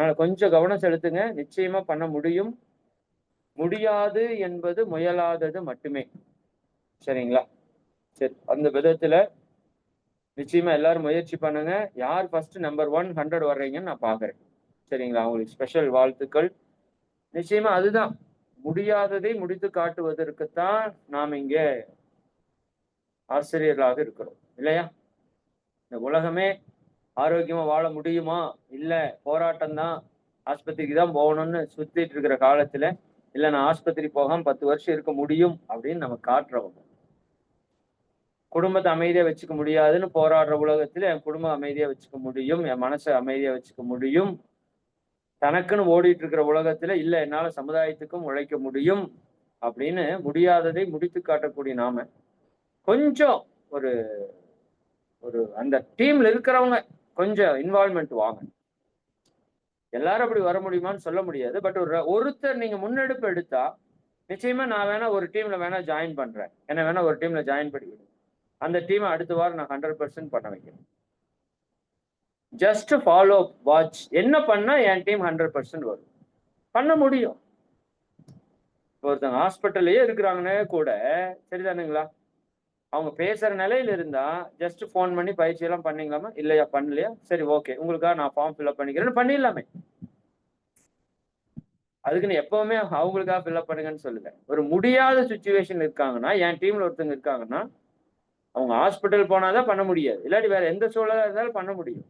அதனால கொஞ்சம் கவனம் செலுத்துங்க. நிச்சயமா பண்ண முடியும். முடியாது என்பது முயலாதது மட்டுமே. சரிங்களா? சரி அந்த விதத்துல நிச்சயமா எல்லாரும் முயற்சி பண்ணுங்க. யார் ஃபர்ஸ்ட் நம்பர் ஒன் ஹண்ட்ரட் வர்றீங்கன்னு நான் பாக்குறேன். சரிங்களா? அவங்களுக்கு ஸ்பெஷல் வாழ்த்துக்கள். நிச்சயமா அதுதான். முடியாததை முடித்து காட்டுவதற்குத்தான் நாம் இங்கே ஆசிரியர்களாக இருக்கிறோம். இல்லையா? இந்த உலகமே ஆரோக்கியமா வாழ முடியுமா? இல்ல போராட்டம் தான் ஆஸ்பத்திரிக்கு தான் போகணும்னு சுத்திட்டு இருக்கிற காலத்துல இல்ல நான் ஆஸ்பத்திரி போகாம பத்து வருஷம் இருக்க முடியும் அப்படின்னு நம்ம காட்டுறவங்க குடும்பத்தை அமைதியா வச்சுக்க முடியாதுன்னு போராடுற உலகத்துல என் குடும்பம் அமைதியா வச்சுக்க முடியும் என் மனசை அமைதியா வச்சுக்க முடியும். தனக்குன்னு ஓடிட்டு இருக்கிற உலகத்துல இல்ல என்னால சமுதாயத்துக்கும் உழைக்க முடியும் அப்படின்னு முடியாததை முடித்து காட்டக்கூடிய நாம. கொஞ்சம் ஒரு ஒரு அந்த டீம்ல இருக்கிறவங்க கொஞ்சம் இன்வால்மெண்ட் வாங்க. எல்லாரும் அப்படி வர முடியுமான்னு சொல்ல முடியாது. பட் ஒரு ஒருத்தர் நீங்க முன்னெடுப்பு எடுத்தா நிச்சயமா நான் வேணா ஒரு டீம்ல வேணா ஜாயின் பண்றேன். என்ன வேணா ஒரு டீம்ல ஜாயின் பண்ணிவிடு. அந்த டீமை அடுத்த வாரம் நான் ஹண்ட்ரட் பர்சன்ட் பண்ண வைக்கிறேன். ஜஸ்ட் ஃபாலோ வாட்ச் என்ன பண்ணா என் டீம் ஹண்ட்ரட் பர்சன்ட் வரும். பண்ண முடியும். ஒருத்தவங்க ஹாஸ்பிட்டல்லையே இருக்கிறாங்கன்னே கூட சரிதானுங்களா? அவங்க பேசுற நிலையில இருந்தா ஜஸ்ட் ஃபோன் பண்ணி பயிற்சி எல்லாம் பண்ணீங்களாமா? இல்லையா? பண்ணலையா? சரி ஓகே உங்களுக்காக நான் ஃபார்ம் ஃபில்அப் பண்ணிக்கிறேன்னு பண்ணிடலாமே. அதுக்குன்னு எப்பவுமே அவங்களுக்காக ஃபில்அப் பண்ணுங்கன்னு சொல்லுங்க. ஒரு முடியாத சுச்சுவேஷன் இருக்காங்கன்னா என் டீம்ல ஒருத்தவங்க இருக்காங்கன்னா அவங்க ஹாஸ்பிட்டல் போனாதான் பண்ண முடியாது. இல்லாட்டி வேற எந்த சூழலா இருந்தாலும் பண்ண முடியும்.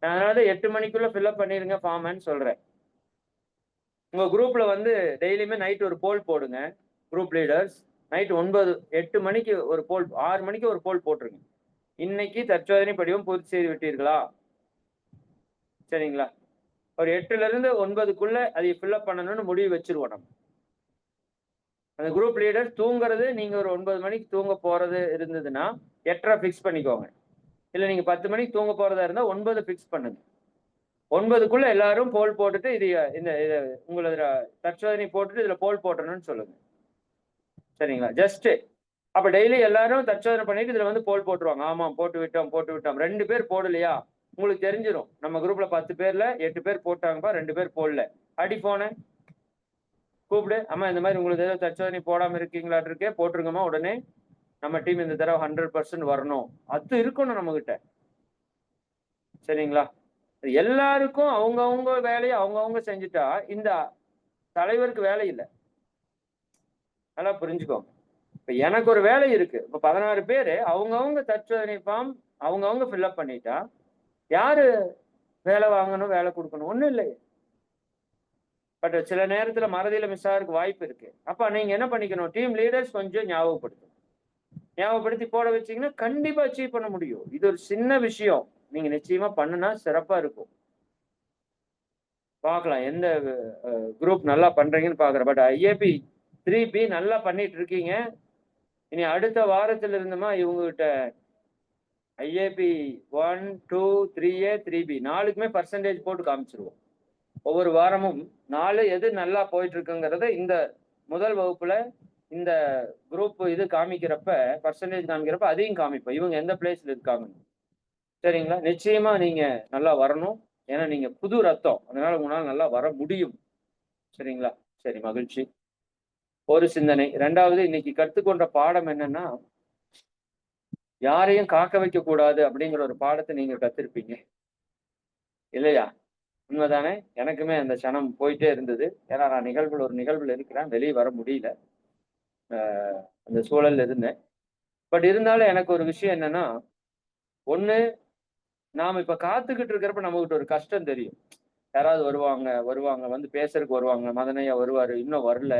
நான் அதனால எட்டு மணிக்குள்ள ஃபில்அப் பண்ணிருங்க ஃபார்ம்னு சொல்றேன். உங்க குரூப்ல வந்து டெய்லியுமே நைட் ஒரு போல் போடுங்க. குரூப் லீடர்ஸ் நைட் ஒன்பது எட்டு மணிக்கு ஒரு போல் ஆறு மணிக்கு ஒரு போல் போட்டிருங்க. இன்னைக்கு தற்சோதனை படிவம் பூர்த்தி செய்து விட்டீர்களா? சரிங்களா? ஒரு எட்டுல இருந்து ஒன்பதுக்குள்ள அதை ஃபில்அப் பண்ணணும்னு முடிவு வச்சிருவோம் நம்ம. அந்த குரூப் லீடர் தூங்குறது நீங்க ஒரு ஒன்பது மணிக்கு தூங்க போறது இருந்ததுன்னா எட்டரை ஃபிக்ஸ் பண்ணிக்கோங்க. இல்லை நீங்க பத்து மணிக்கு தூங்க போறதா இருந்தால் ஒன்பது ஃபிக்ஸ் பண்ணுங்க. ஒன்பதுக்குள்ள எல்லாரும் போல் போட்டுட்டு இது இந்த இதை உங்களோட தற்சோதனை போட்டுட்டு இதுல போல் போட்டணும்னு சொல்லுங்க. சரிங்களா? ஜஸ்ட் அப்ப டெய்லி எல்லாரும் தற்சோதனை பண்ணிட்டு இதுல வந்து போல் போட்டுருவாங்க. ஆமா போட்டு விட்டோம் போட்டு விட்டோம். ரெண்டு பேர் போடலையா? உங்களுக்கு தெரிஞ்சிடும் நம்ம குரூப்ல பத்து பேர்ல எட்டு பேர் போட்டாங்கப்பா ரெண்டு பேர் போடல. அடி போன கூப்பிடு. அம்மா இந்த மாதிரி உங்களுக்கு ஏதோ தற்சோதனை போடாம இருக்கீங்களா இருக்கே போட்டுருங்கம்மா. உடனே நம்ம டீம் இந்த தடவை ஹண்ட்ரட் பர்சன்ட் வரணும். அது இருக்கணும் நம்ம கிட்ட சரிங்களா? எல்லாருக்கும் அவங்கவுங்க வேலையை அவங்கவுங்க செஞ்சுட்டா இந்த தலைவருக்கு வேலை இல்லை. நல்லா புரிஞ்சுக்கோங்க. இப்ப எனக்கு ஒரு வேலை இருக்கு. இப்ப பதினாறு பேரு அவங்கவுங்க தற்சோதனை ஃபார்ம் அவங்கவுங்க ஃபில்அப் பண்ணிட்டா யாரு வேலை வாங்கணும் வேலை கொடுக்கணும்? ஒண்ணும் இல்லையே. பட் சில நேரத்துல மறதியில மிஸ் ஆகிறதுக்கு வாய்ப்பு இருக்கு. அப்ப நீங்க என்ன பண்ணிக்கணும்? டீம் லீடர்ஸ் கொஞ்சம் ஞாபகப்படுத்தும் ஞாபகப்படுத்தி போட வச்சீங்கன்னா கண்டிப்பா அச்சீவ் பண்ண முடியும். இது ஒரு சின்ன விஷயம். நீங்க நிச்சயமா பண்ணுனா சிறப்பா இருக்கும். பார்க்கலாம். எந்த குரூப் நல்லா பண்றீங்கன்னு பாக்குறேன் பட் ஐஏபி த்ரீ பி நல்லா பண்ணிட்டு இருக்கீங்க. இனி அடுத்த வாரத்துல இருந்துமா இவங்ககிட்ட? I A P one two three A three B நாலுக்குமே percentage போட்டு காமிச்சிருவோம். ஒவ்வொரு வாரமும் நாலு எது நல்லா போயிட்டு இருக்குங்கிறத இந்த முதல் வகுப்புல இந்த குரூப் இது காமிக்கிறப்ப பர்சன்டேஜ் காமிக்கிறப்ப அதையும் காமிப்போம். இவங்க எந்த பிளேஸ்ல இருக்காங்க? சரிங்களா? நிச்சயமா நீங்க நல்லா வரணும். ஏன்னா நீங்க புது ரத்தம். அதனால உங்களால் நல்லா வர முடியும். சரிங்களா? சரி மகிழ்ச்சி. ஒரு சிந்தனை. ரெண்டாவது இன்னைக்கு கற்றுக்கொண்ட பாடம் என்னன்னா யாரையும் காக்க வைக்க கூடாது அப்படிங்கிற ஒரு பாடத்தை நீங்க கத்திருப்பீங்க. இல்லையா? உண்மைதானே? எனக்குமே அந்த சனம் போயிட்டே இருந்தது. ஏன்னா நான் நிகழ்வுல ஒரு நிகழ்வுல இருக்கிறேன். வெளியே வர முடியல. அந்த சூழல்ல இருந்தேன். பட் இருந்தாலும் எனக்கு ஒரு விஷயம் என்னன்னா ஒண்ணு நாம இப்ப காத்துக்கிட்டு இருக்கிறப்ப நம்மகிட்ட ஒரு கஷ்டம் தெரியும். யாராவது வருவாங்க வருவாங்க வந்து பேசுறதுக்கு வருவாங்க மதனையா வருவாரு இன்னும் வரல.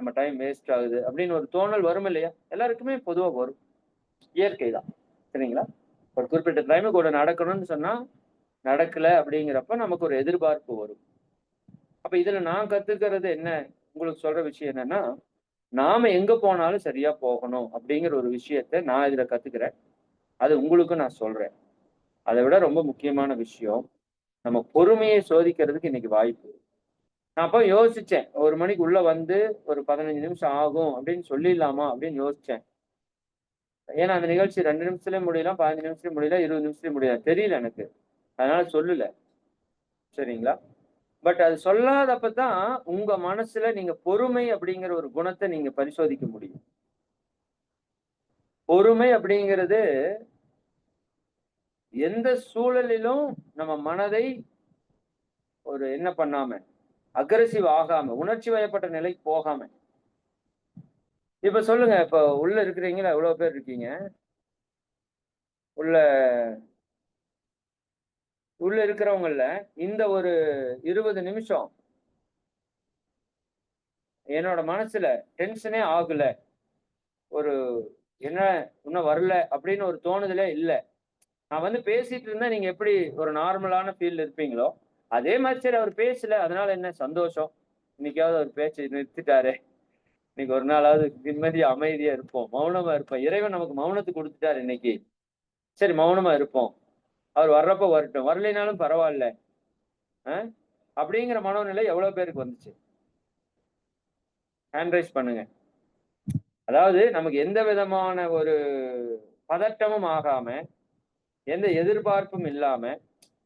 நம்ம டைம் வேஸ்ட் ஆகுது அப்படின்னு ஒரு தோணல் வரும் இல்லையா? எல்லாருக்குமே பொதுவாக வரும். இயற்கை தான். சரிங்களா? ஒரு குறிப்பிட்ட டைமுக்கு கூட நடக்கணும்னு சொன்னா நடக்கல அப்படிங்கிறப்ப நமக்கு ஒரு எதிர்பார்ப்பு வரும். அப்ப இதுல நான் கத்துக்கிறது என்ன? உங்களுக்கு சொல்ற விஷயம் என்னன்னா நாம எங்க போனாலும் சரியா போகணும் அப்படிங்கிற ஒரு விஷயத்த நான் இதுல கத்துக்கிறேன். அது உங்களுக்கும் நான் சொல்றேன். அதை விட ரொம்ப முக்கியமான விஷயம் நம்ம பொறுமையை சோதிக்கிறதுக்கு இன்னைக்கு வாய்ப்பு நான் அப்போ யோசிச்சேன். ஒரு மணிக்கு உள்ள வந்து ஒரு பதினஞ்சு நிமிஷம் ஆகும் அப்படின்னு சொல்லிடலாமா அப்படின்னு யோசிச்சேன். ஏன்னா அந்த நிகழ்ச்சி ரெண்டு நிமிஷத்துலயும் முடியலாம் பதினஞ்சு நிமிஷத்துலயும் முடியல இருபது நிமிஷத்துலயும் முடியல. தெரியல எனக்கு. அதனால சொல்லல. சரிங்களா? பட் அது சொல்லாதப்ப தான் உங்க மனசுல நீங்க பொறுமை அப்படிங்கிற ஒரு குணத்தை நீங்க பரிசோதிக்க முடியும். பொறுமை அப்படிங்கிறது எந்த சூழலிலும் நம்ம மனதை ஒரு என்ன பண்ணாம அக்ரசிவ் ஆகாம உணர்ச்சி வயப்பட்ட நிலைக்கு போகாம. இப்ப சொல்லுங்க இப்ப உள்ள இருக்கிறீங்களா? எவ்வளவு பேர் இருக்கீங்க? உள்ள உள்ள இருக்கிறவங்கள இந்த ஒரு இருபது நிமிஷம் என்னோட மனசுல டென்ஷனே ஆகல. ஒரு என்ன இன்னும் வரல அப்படின்னு ஒரு தோணுதலே இல்லை. நான் வந்து பேசிட்டு இருந்தா நீங்க எப்படி ஒரு நார்மலான ஃபீல் இருப்பீங்களோ அதே மாதிரி சரி அவர் பேசல. அதனால என்ன? சந்தோஷம். இன்னைக்காவது அவர் பேச்சு நிறுத்திட்டாரு. இன்னைக்கு ஒரு நாளாவது நிம்மதியா அமைதியா இருப்போம். மௌனமா இருப்போம். இறைவன் நமக்கு மௌனத்தை கொடுத்துட்டாரு இன்னைக்கு. சரி மௌனமா இருப்போம். அவர் வர்றப்ப வரட்டும். வரலைனாலும் பரவாயில்ல. அப்படிங்கிற மனோநிலை எவ்வளவு பேருக்கு வந்துச்சு? ஹேண்ட்ரைஸ் பண்ணுங்க. அதாவது நமக்கு எந்த விதமான ஒரு பதட்டமும் ஆகாம எந்த எதிர்பார்ப்பும் இல்லாம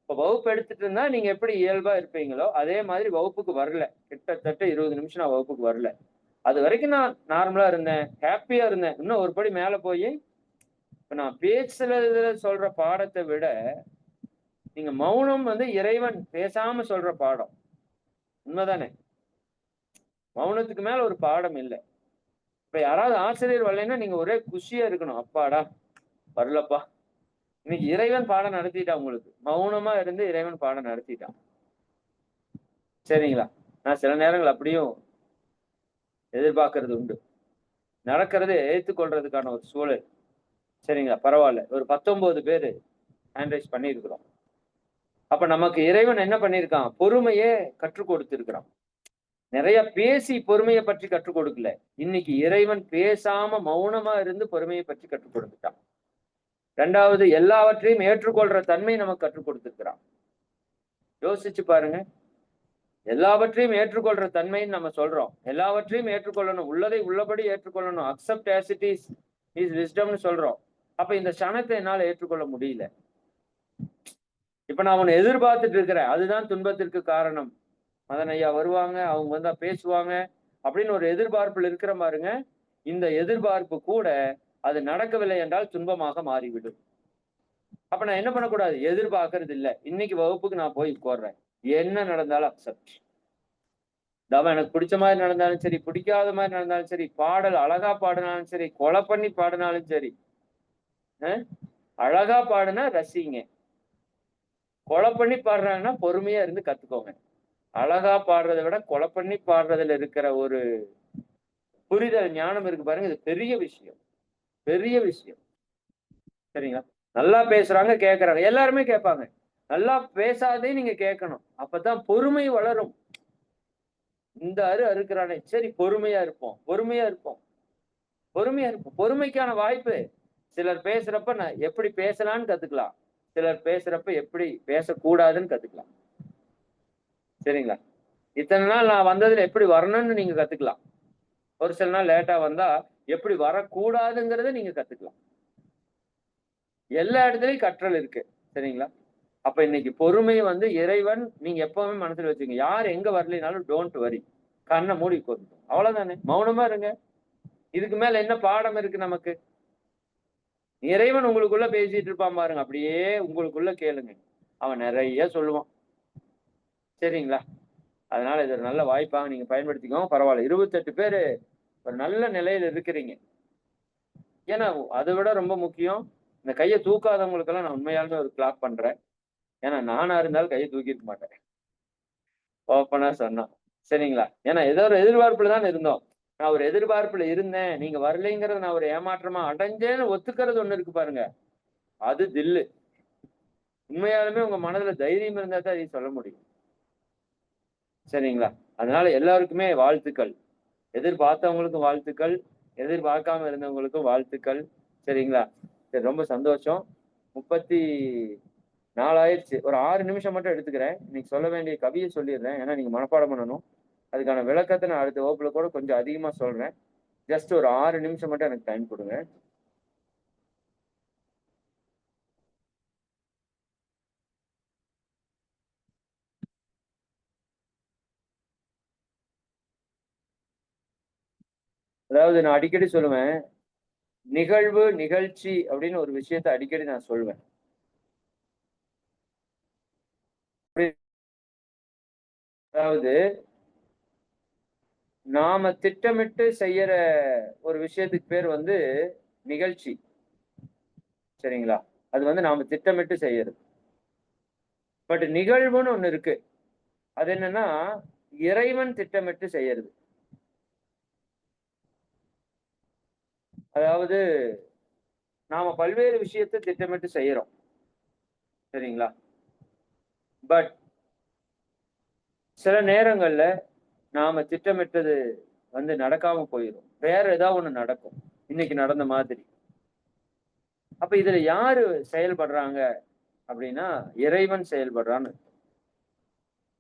இப்போ வகுப்பு எடுத்துட்டு இருந்தா நீங்க எப்படி இயல்பா இருப்பீங்களோ அதே மாதிரி வகுப்புக்கு வரல. கிட்டத்தட்ட இருபது நிமிஷம் நான் வகுப்புக்கு வரல. அது வரைக்கும் நான் நார்மலா இருந்தேன். ஹாப்பியா இருந்தேன். இன்னும் ஒரு படி மேல போய் இப்ப நான் பேசுறதுல சொல்ற பாடத்தை விட நீங்க மௌனம் வந்து இறைவன் பேசாம சொல்ற பாடம். உண்மைதானே? மௌனத்துக்கு மேல ஒரு பாடம் இல்லை. இப்ப யாராவது ஆசிரியர் வரலைன்னா நீங்க ஒரே குஷியா இருக்கணும். அப்பாடா வரலப்பா. இன்னைக்கு இறைவன் பாடம் நடத்திட்டான் உங்களுக்கு? மௌனமா இருந்து இறைவன் பாடம் நடத்திட்டான் சரிங்களா? நான் சில நேரங்கள் அப்படியும் எதிர்பார்க்கறது உண்டு. நடக்கிறதை ஏற்றுக்கொள்றதுக்கான ஒரு சூழல். சரிங்களா? பரவாயில்ல. ஒரு பத்தொன்பது பேர் ஹேண்ட்ரைஸ் பண்ணியிருக்கிறோம். அப்ப நமக்கு இறைவன் என்ன பண்ணியிருக்கான்? பொறுமையே கற்றுக் கொடுத்திருக்கிறான். நிறைய பேசி பொறுமையை பற்றி கற்றுக் கொடுக்கல. இன்னைக்கு இறைவன் பேசாம மௌனமா இருந்து பொறுமையை பற்றி கற்றுக் கொடுத்துட்டான். ரெண்டாவது எல்லாவற்றையும் ஏற்றுக்கொள்ற தன்மை நமக்கு கற்றுக் கொடுத்துருக்கிறான். யோசிச்சு பாருங்க. எல்லாவற்றையும் ஏற்றுக்கொள்ற தன்மைன்னு நம்ம சொல்றோம். எல்லாவற்றையும் ஏற்றுக்கொள்ளணும். உள்ளதை உள்ளபடி ஏற்றுக்கொள்ளணும். Accept as it is is விஸ்டம்னு சொல்றோம். அப்ப இந்த சனத்தை என்னால ஏற்றுக்கொள்ள முடியல. இப்ப நான் அவனை எதிர்பார்த்துட்டு இருக்கிறேன். அதுதான் துன்பத்திற்கு காரணம். மதன் ஐயா வருவாங்க. அவங்க வந்தா பேசுவாங்க. அப்படின்னு ஒரு எதிர்பார்ப்புல இருக்கிற பாருங்க. இந்த எதிர்பார்ப்பு கூட அது நடக்கவில்லை என்றால் துன்பமாக மாறிவிடும். அப்ப நான் என்ன பண்ணக்கூடாது? எதிர்பார்க்கறது இல்லை இன்னைக்கு வகுப்புக்கு நான் போய் போடுறேன் என்ன நடந்தாலும் அக்செப்ட் தவ எனக்கு பிடிச்ச மாதிரி நடந்தாலும் சரி பிடிக்காத மாதிரி நடந்தாலும் சரி பாடல் அழகா பாடினாலும் சரி கொலை பண்ணி பாடினாலும் சரி அழகா பாடுனா ரசிங்க. கொலை பண்ணி பாடுறாங்கன்னா பொறுமையா இருந்து கத்துக்கோங்க. அழகா பாடுறதை விட கொலை பண்ணி பாடுறதுல இருக்கிற ஒரு புரிதல் ஞானம் இருக்கு பாருங்க இது பெரிய விஷயம். பெரிய விஷயம். சரிங்களா? நல்லா பேசுறாங்க கேட்கறாங்க எல்லாருமே கேட்பாங்க. நல்லா பேசாதே நீங்க கேட்கணும். அப்பதான் பொறுமை வளரும். இந்த அரு அறுக்கிறானே. சரி பொறுமையா இருப்போம். பொறுமையா இருப்போம். பொறுமையா இருப்போம். பொறுமைக்கான வாய்ப்பு. சிலர் பேசுறப்ப நான் எப்படி பேசலான்னு கத்துக்கலாம். சிலர் பேசுறப்ப எப்படி பேசக்கூடாதுன்னு கத்துக்கலாம். சரிங்களா? இத்தனை நாள் நான் வந்ததுல எப்படி வரணும்னு நீங்க கத்துக்கலாம். ஒரு சில நாள் லேட்டா வந்தா எப்படி வரக்கூடாதுங்கிறத நீங்க கத்துக்கலாம். எல்லா இடத்துலயும் கற்றல் இருக்கு. சரிங்களா? அப்ப இன்னைக்கு பொறுமை வந்து இறைவன் நீங்க எப்பவுமே மனசுல வச்சுங்க யார் எங்க வரலினாலும் டோன்ட் வரி கண்ணை மூடி கொடுக்கும் அவ்வளவுதானே? மௌனமா இருங்க. இதுக்கு மேல என்ன பாடம் இருக்கு நமக்கு? இறைவன் உங்களுக்குள்ள பேசிட்டு இருப்பான் பாருங்க. அப்படியே உங்களுக்குள்ள கேளுங்க. அவன் நிறைய சொல்லுவான். சரிங்களா? அதனால இது ஒரு நல்ல வாய்ப்பாக நீங்க பயன்படுத்திக்கோங்க. பரவாயில்ல. இருபத்தெட்டு பேரு ஒரு நல்ல நிலையில இருக்கிறீங்க. ஏன்னா அதை விட ரொம்ப முக்கியம் இந்த கையை தூக்காதவங்களுக்கெல்லாம் நான் உண்மையாலுமே ஒரு கிளாப் பண்றேன். ஏன்னா நானா இருந்தாலும் கையை தூக்கிருக்க மாட்டேன். ஓப்பனா சொன்னா. சரிங்களா? ஏன்னா ஏதோ ஒரு எதிர்பார்ப்புல தான் இருந்தோம். நான் ஒரு எதிர்பார்ப்புல இருந்தேன். நீங்க வரலைங்கிறத நான் ஒரு ஏமாற்றமா அடைஞ்சேன்னு ஒத்துக்கிறது ஒண்ணு இருக்கு பாருங்க. அது தில்லு. உண்மையாலுமே உங்க மனதுல தைரியம் இருந்தா தான் அதை சொல்ல முடியும். சரிங்களா? அதனால எல்லாருக்குமே வாழ்த்துக்கள். எதிர்பார்த்தவங்களுக்கும் வாழ்த்துக்கள் எதிர்பார்க்காம இருந்தவங்களுக்கும் வாழ்த்துக்கள். சரிங்களா? சரி ரொம்ப சந்தோஷம். முப்பத்தி நாலாயிடுச்சு ஒரு ஆறு நிமிஷம் மட்டும் எடுத்துக்கிறேன். இன்னைக்கு சொல்ல வேண்டிய கவியை சொல்லிடுறேன். ஏன்னா நீங்க மனப்பாடம் பண்ணணும். அதுக்கான விளக்கத்தை நான் அடுத்த வகுப்புல கூட கொஞ்சம் அதிகமா சொல்றேன். ஜஸ்ட் ஒரு ஆறு நிமிஷம் மட்டும் எனக்கு டைம் கொடுங்க. அதாவது நான் அடிக்கடி சொல்லுவேன் நிகழ்வு நிகழ்ச்சி அப்படின்னு ஒரு விஷயத்த அடிக்கடி நான் சொல்லுவேன் அதாவது நாம திட்டமிட்டு செய்யற ஒரு விஷயத்துக்கு பேர் வந்து நிகழ்ச்சி. சரிங்களா? அது வந்து நாம திட்டமிட்டு செய்யறது. பட் நிகழ்வுன்னு ஒண்ணு இருக்கு. அது என்னன்னா இறைவன் திட்டமிட்டு செய்யறது. அதாவது நாம பல்வேறு விஷயத்தை திட்டமிட்டு செய்யறோம். சரிங்களா? பட் சில நேரங்கள்ல நாம திட்டமிட்டது வந்து நடக்காம போயிடும் வேற ஏதாவது ஒண்ணு நடக்கும். இன்னைக்கு நடந்த மாதிரி. அப்ப இதுல யாரு செயல்படுறாங்க அப்படின்னா இறைவன் செயல்படுறான்னு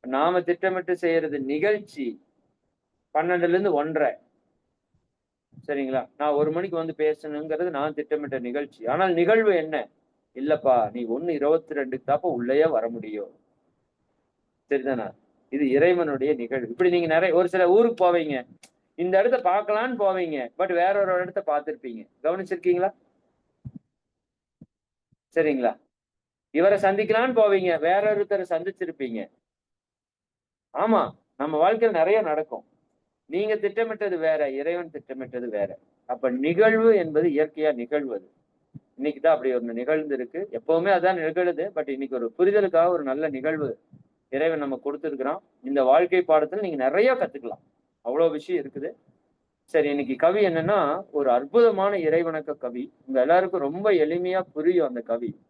நாம திட்டமிட்டு செய்யறது நிகழ்ச்சி பன்னெண்டுல இருந்து ஒன்றரை. சரிங்களா? நான் ஒரு மணிக்கு வந்து பேசணுங்கிறது நான் திட்டமிட்ட நிகழ்ச்சி. ஆனால் நிகழ்வு என்ன? இல்லப்பா நீ ஒண்ணு இருபத்தி ரெண்டுக்கு தாப்ப உள்ளேயே வர முடியும். சரிதானா? இது இறைவனுடைய நிகழ்வு. இப்படி நீங்க நிறைய ஒரு சில ஊருக்கு போவீங்க. இந்த இடத்த பார்க்கலான்னு போவீங்க. பட் வேற ஒரு இடத்த பார்த்துருப்பீங்க. கவனிச்சிருக்கீங்களா? சரிங்களா? இவரை சந்திக்கலான்னு போவீங்க. வேற ஒருத்தரை சந்திச்சிருப்பீங்க. ஆமா நம்ம வாழ்க்கையில் நிறைய நடக்கும். நீங்க திட்டமிட்டது வேற இறைவன் திட்டமிட்டது வேற. அப்ப நிகழ்வு என்பது இயற்கையா நிகழ்வது. இன்னைக்குதான் அப்படி ஒண்ணு நிகழ்ந்து இருக்கு எப்பவுமே அதான் நிகழுது. பட் இன்னைக்கு ஒரு புரிதலுக்காக ஒரு நல்ல நிகழ்வு இறைவன் நம்ம கொடுத்துருக்கிறான் இந்த வாழ்க்கை பாடத்துல நீங்க நிறைய கத்துக்கலாம். அவ்வளவு விஷயம் இருக்குது. சரி இன்னைக்கு கவி என்னன்னா ஒரு அற்புதமான இறைவணக்க கவி. உங்க எல்லாருக்கும் ரொம்ப எளிமையா புரியும் அந்த கவி.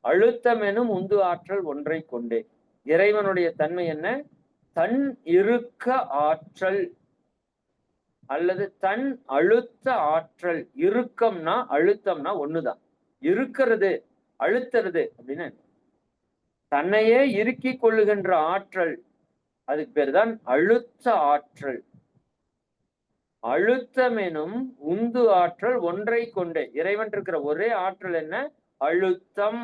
அழுத்தம் எனும் உந்து ஆற்றல் ஒன்றை கொண்டே. இறைவனுடைய தன்மை என்ன? தன் இருக்க ஆற்றல் அல்லது தன் அழுத்த ஆற்றல். இறுக்கம்னா அழுத்தம்னா ஒண்ணுதான். இருக்கிறது அழுத்துறது அப்படின்னு தன்னையே இறுக்கி கொள்ளுகின்ற ஆற்றல் அதுக்கு பேர் தான் அழுத்த ஆற்றல். அழுத்தம் எனும் உந்து ஆற்றல் ஒன்றை கொண்டே இறைவன் இருக்கிற ஒரே ஆற்றல் என்ன? அழுத்தம்.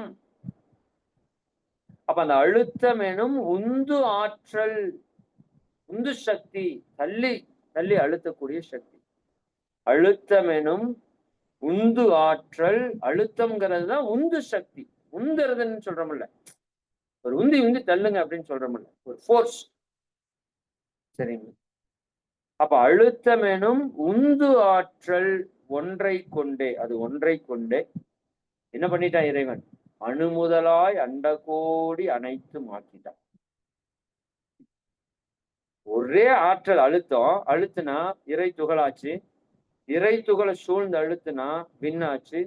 அப்ப அந்த அழுத்தம் எனும் உந்து ஆற்றல் உந்து சக்தி தள்ளி தள்ளி அழுத்தக்கூடிய சக்தி. அழுத்தம் எனும் உந்து ஆற்றல் அழுத்தம்ங்கிறது தான் உந்து சக்தி. உந்துறதுன்னு சொல்றோம்ல. ஒரு உந்தி உந்தி தள்ளுங்க அப்படின்னு சொல்றோம்ல. ஒரு ஃபோர்ஸ் சரிங்க அப்ப அழுத்தம் எனும் உந்து ஆற்றல் ஒன்றை கொண்டே அது ஒன்றை கொண்டே என்ன பண்ணிட்டான் இறைவன்? அணுமுதலாய் அண்டகோடி அனைத்து மாற்றிட்டான். ஒரே ஆற்றல் அழுத்தம் அழுத்துனா இறை துகளாச்சு இறை துகளை சூழ்ந்து அழுத்துனா விண்ணாச்சு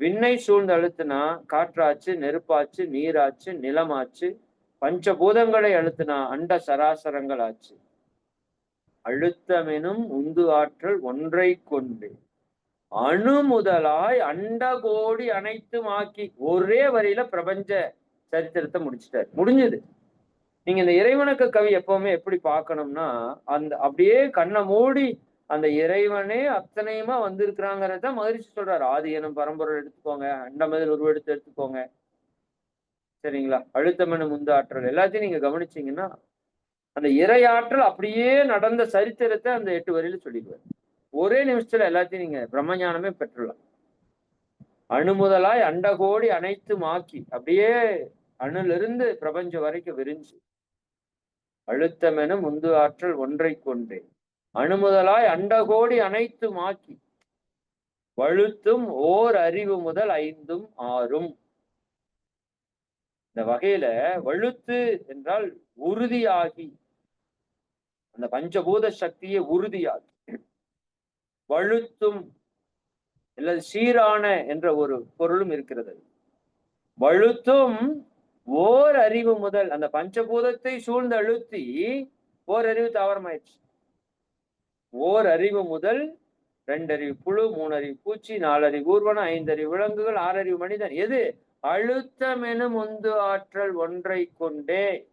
விண்ணை சூழ்ந்து அழுத்துனா காற்றாச்சு நெருப்பாச்சு நீராச்சு நிலமாச்சு பஞ்சபூதங்களை அழுத்துனா அண்ட சராசரங்கள் ஆச்சு அழுத்தமெனும் உந்து ஆற்றல் ஒன்றை கொண்டு அணு முதலாய் அண்டகோடி அனைத்தும் ஆக்கி ஒரே வரியில பிரபஞ்ச சரித்திரத்தை முடிச்சிட்டாரு. முடிஞ்சது. நீங்க இந்த இறைவனுக்கு கவி எப்பவுமே எப்படி பார்க்கணும்னா அந்த அப்படியே கண்ணை மூடி அந்த இறைவனே அத்தனையுமா வந்திருக்கிறாங்கிறத மகிழ்ச்சி சொல்றாரு. ஆதி எனும் பரம்பொருள் எடுத்துக்கோங்க அண்டமதில் உருவெடுத்து எடுத்துக்கோங்க. சரிங்களா? அழுத்தமெனு முந்தாற்றல். எல்லாத்தையும் நீங்க கவனிச்சீங்கன்னா அந்த இறையாற்றல் அப்படியே நடந்த சரித்திரத்தை அந்த எட்டு வரியில சொல்லிடுவார். ஒரே நிமிஷத்துல எல்லாத்தையும் நீங்க பிரம்மஞானமே பெற்றுடலாம். அணு முதலாய் அண்டகோடி அனைத்தும் ஆக்கி அப்படியே அணுலிருந்து பிரபஞ்சம் வரைக்கும் விரிஞ்சு அழுத்தமென முந்து ஆற்றல் ஒன்றை கொண்டே அணுமுதலாய் அண்டகோடி அனைத்தும் ஆக்கி வழுத்தும் ஓர் அறிவு முதல் ஐந்தும் ஆறும். இந்த வகையில வழுத்து என்றால் உறுதியாகி அந்த பஞ்சபூத சக்தியை உறுதியாகி வழுத்தும் அல்லது சீரான என்ற ஒரு பொருளும் இருக்கிறது. வழுத்தும் ஓர் அறிவு முதல் அந்த பஞ்சபூதத்தை சூழ்ந்து அழுத்தி ஓர் அறிவு தாவரமாயிடுச்சு. ஓர் அறிவு முதல் ரெண்டறிவு புழு மூணு அறிவு பூச்சி நாலறிவு ஊர்வனம் ஐந்தறிவு விலங்குகள் ஆறறிவு மனிதன். எது? அழுத்தம் எனும் உந்து ஆற்றல் ஒன்றை கொண்டே.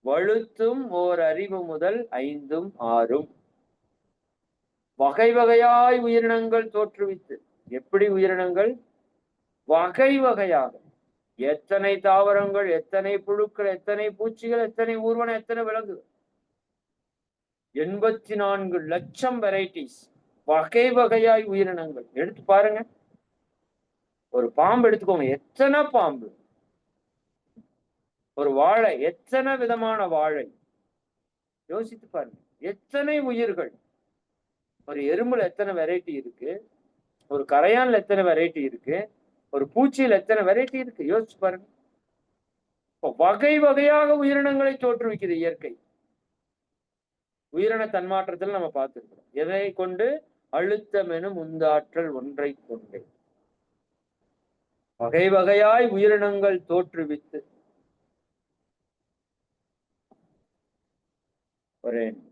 வழுத்தும் ஓர் அறிவு முதல் ஐந்தும் ஆறும். வகை வகையாய் உயிரினங்கள் தோற்றுவித்து. எப்படி உயிரினங்கள்? வகை வகையாக. எத்தனை தாவரங்கள் எத்தனை புழுக்கள் எத்தனை பூச்சிகள் எத்தனை ஊர்வனம் எத்தனை விலங்குகள் எண்பத்தி நான்கு லட்சம் வெரைட்டிஸ் வகை வகையாய் உயிரினங்கள். எடுத்து பாருங்க. ஒரு பாம்பு எடுத்துக்கோங்க. எத்தனை பாம்பு? ஒரு வாழை. எத்தனை விதமான வாழை? யோசித்து பாருங்க. எத்தனை உயிர்கள்? ஒரு எறும்புல எத்தனை வெரைட்டி இருக்கு? ஒரு கரையான்ல எத்தனை வெரைட்டி இருக்கு? ஒரு பூச்சியில் எத்தனை வெரைட்டி இருக்கு? யோசிச்சு பாருங்க. இப்போ வகை வகையாக உயிரினங்களை தோற்றுவிக்குது இயற்கை. உயிரின தன்மாற்றத்தில் நம்ம பார்த்துருக்கோம் எதை கொண்டு? அழுத்தம் எனும் உந்தாற்றல் ஒன்றை கொண்டே. வகை வகையாய் உயிரினங்கள் தோற்றுவித்து. ஒரு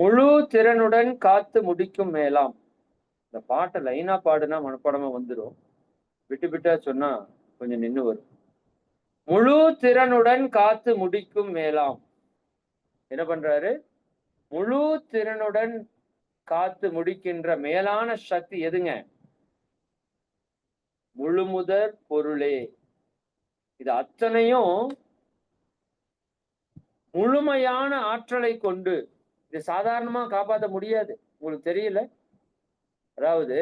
முழு திறனுடன் காத்து முடிக்கும் மேலாம். இந்த பாட்டை லைனா பாடுனா மனப்பாடமா வந்துடும் விட்டு விட்டா சொன்னா கொஞ்சம் நின்று வரும். முழு திறனுடன் காத்து முடிக்கும் மேலாம். என்ன பண்றாரு? முழு திறனுடன் காத்து முடிக்கின்ற மேலான சக்தி எதுங்க? முழுமுதற் பொருளே. இது அத்தனையும் முழுமையான ஆற்றலை கொண்டு இது சாதாரணமா காப்பாற்ற முடியாது. உங்களுக்கு தெரியல? அதாவது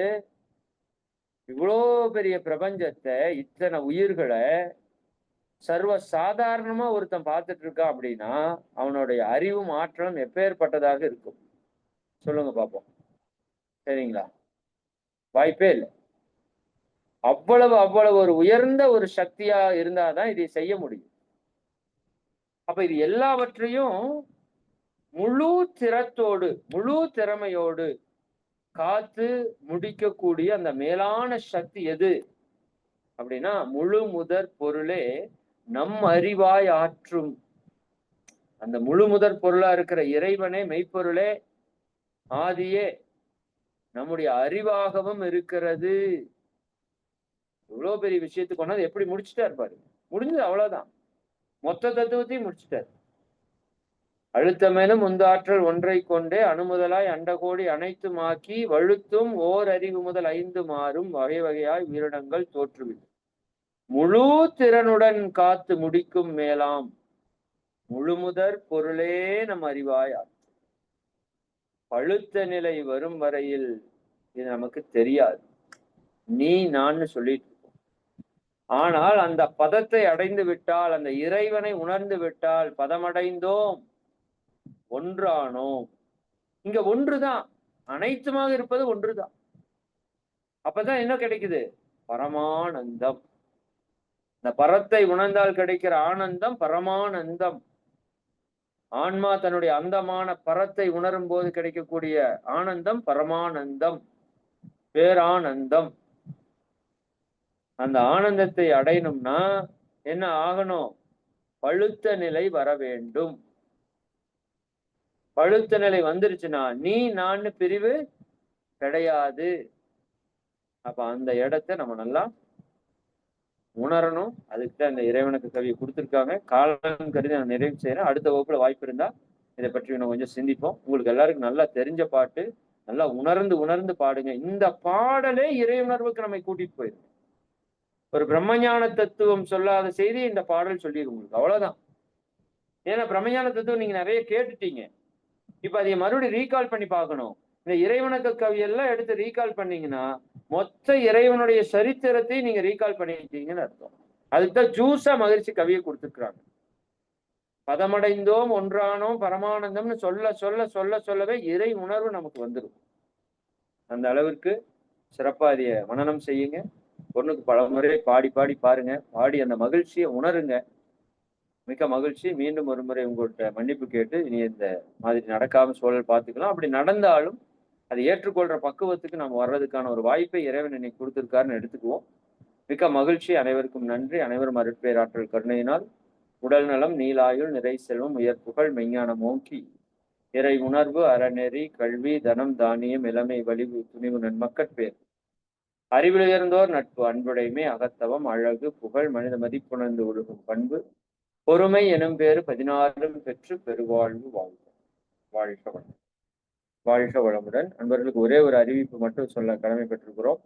இவ்வளோ பெரிய பிரபஞ்சத்தை இத்தனை உயிர்களை சர்வ சாதாரணமா ஒருத்தன் பார்த்துட்டு இருக்கான் அப்படின்னா அவனுடைய அறிவும் ஆற்றலும் எப்பேற்பட்டதாக இருக்கும்? சொல்லுங்க பார்ப்போம் சரிங்களா? வாய்ப்பே இல்லை. அவ்வளவு அவ்வளவு ஒரு உயர்ந்த ஒரு சக்தியா இருந்தாதான் இதை செய்ய முடியும். அப்ப இது எல்லாவற்றையும் முழு திறத்தோடு முழு திறமையோடு காத்து முடிக்கக்கூடிய அந்த மேலான சக்தி எது? அப்படின்னா முழு முதற் பொருளே நம் அறிவாய் ஆற்றும். அந்த முழு முதற் பொருளா இருக்கிற இறைவனே மெய்ப்பொருளே ஆதியே நம்முடைய அறிவாகவும் இருக்கிறது. இவ்வளவு பெரிய விஷயத்துக்கு கொண்டாந்து எப்படி முடிச்சுட்டா பாரு முடிஞ்சது அவ்வளவுதான். மொத்த தத்துவத்தையும் முடிச்சுட்டாரு. அழுத்தமெனும் உந்தாற்றல் ஒன்றை கொண்டே அணுமுதலாய் அண்டகோடி அனைத்துமாக்கி வழுத்தும் ஓர் அறிவு முதல் ஐந்து மாறும் வகை வகையாய் உயிரினங்கள் தோற்றுவிடும். முழு திறனுடன் காத்து முடிக்கும் மேலாம். முழுமுதற் பொருளே நம் அறிவாய் பழுத்த நிலை வரும் வரையில் இது நமக்கு தெரியாது. நீ நான் சொல்லிட்டு இருக்கோம். ஆனால் அந்த பதத்தை அடைந்து விட்டால் அந்த இறைவனை உணர்ந்து விட்டால் பதமடைந்தோம். ஒன்றானோம். இங்க ஒன்றுதான். அனைத்துமாக இருப்பது ஒன்றுதான். அப்பதான் என்ன கிடைக்குது? பரமானந்தம். இந்த பரத்தை உணர்ந்தால் கிடைக்கிற ஆனந்தம் பரமானந்தம். ஆன்மா தன்னுடைய அந்தமான பரத்தை உணரும் போது கிடைக்கக்கூடிய ஆனந்தம் பரமானந்தம். பேரானந்தம். அந்த ஆனந்தத்தை அடையணும்னா என்ன ஆகணும்? பழுத்த நிலை வர வேண்டும். பழுத்த நிலை வந்துருச்சுன்னா நீ நான் பிரிவு கிடையாது. அப்ப அந்த இடத்த நம்ம நல்லா உணரணும். அதுக்கு தான் இந்த இறைவனுக்கு கவியை கொடுத்துருக்காங்க. காலம் கருதி நான் நிறைவு செய்யறேன் அடுத்த வகுப்புல வாய்ப்பு இருந்தா இதை பற்றி இன்னும் கொஞ்சம் சிந்திப்போம். உங்களுக்கு எல்லாருக்கும் நல்லா தெரிஞ்ச பாட்டு நல்லா உணர்ந்து உணர்ந்து பாடுங்க. இந்த பாடலே இறை உணர்வுக்கு நம்மை கூட்டிட்டு போயிடும் ஒரு பிரம்மஞான தத்துவம் சொல்லாத செய்தி இந்த பாடல் சொல்லிடு உங்களுக்கு. அவ்வளவுதான். ஏன்னா பிரம்மஞான தத்துவம் நீங்க நிறைய கேட்டுட்டீங்க. இப்ப அதை மறுபடியும் ரீகால் பண்ணி பார்க்கணும். இந்த இறைவணக்க கவியெல்லாம் எடுத்து ரீகால் பண்ணீங்கன்னா மொத்த இறைவனுடைய சரித்திரத்தையும் நீங்க ரீகால் பண்ணிட்டீங்கன்னு அர்த்தம். அதுக்கு தான் ஜூஸா மகிழ்ச்சி கவியை கொடுத்துருக்குறாங்க. பதமடைந்தோம் ஒன்றானோம் பரமானந்தம்னு சொல்ல சொல்ல சொல்ல சொல்லவே இறை உணர்வு நமக்கு வந்துடும் அந்த அளவிற்கு சிறப்பாக அதைய மனநம் செய்யுங்க. பொண்ணுக்கு பல முறை பாடி பாடி பாருங்க. பாடி அந்த மகிழ்ச்சியை உணருங்க. மிக்க மகிழ்ச்சி. மீண்டும் ஒரு முறை உங்கள்கிட்ட மன்னிப்பு கேட்டு இனி இந்த மாதிரி நடக்காம சூழல் பார்த்துக்கலாம். அப்படி நடந்தாலும் அதை ஏற்றுக்கொள்ற பக்குவத்துக்கு நம்ம வர்றதுக்கான ஒரு வாய்ப்பை இறைவன் இன்னைக்கு கொடுத்துருக்காருன்னு எடுத்துக்குவோம். மிக்க மகிழ்ச்சி. அனைவருக்கும் நன்றி. அனைவரும் அருட்பேராற்றல் கருணையினால் உடல் நலம் நீலாயுள் நிறை செல்வம் உயர்ப்புகள் மெஞ்ஞானம் ஓங்கி இறை உணர்வு அறநெறி கல்வி தனம் தானியம் இளமை வலிவு துணிவு நன்மக்கட்பேர் அறிவிலுயர்ந்தோர் நட்பு அன்புடைமை அகத்தவம் அழகு புகழ் மனித மதிப்புணர்ந்து ஒழுகும் பண்பு. பொறுமை எனும் பேறு பதினாறும் பெற்று பெருவாழ்வு வாழ்க. வாழ்க வளம் வாழ்க வளமுடன். அன்பர்களுக்கு ஒரே ஒரு அறிவிப்பு மட்டும் சொல்ல கடமை பெற்றிருக்கிறோம்